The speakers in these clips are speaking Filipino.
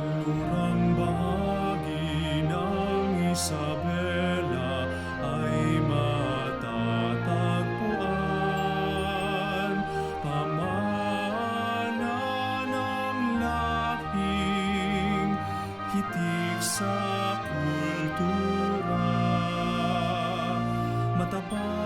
naturang bahagi ng Isabela ay matatagpuan. Pamana ng lahing hitik sa kultura. Matapat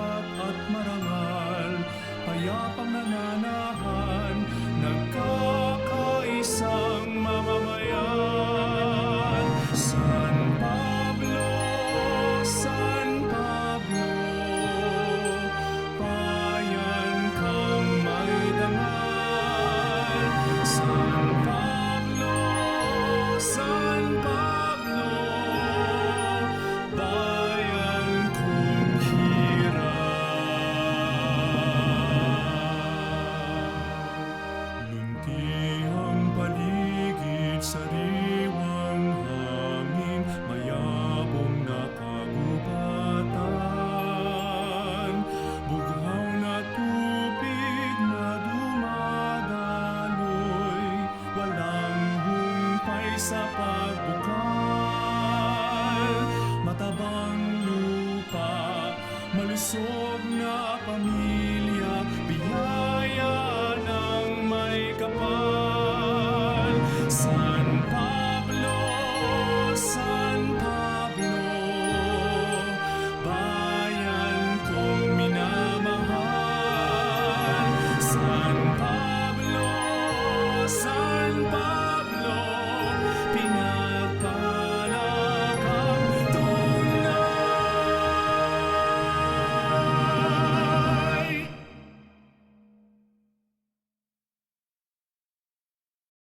ako'y sa pagbukal. Matabang lupa, malusog na pamilya.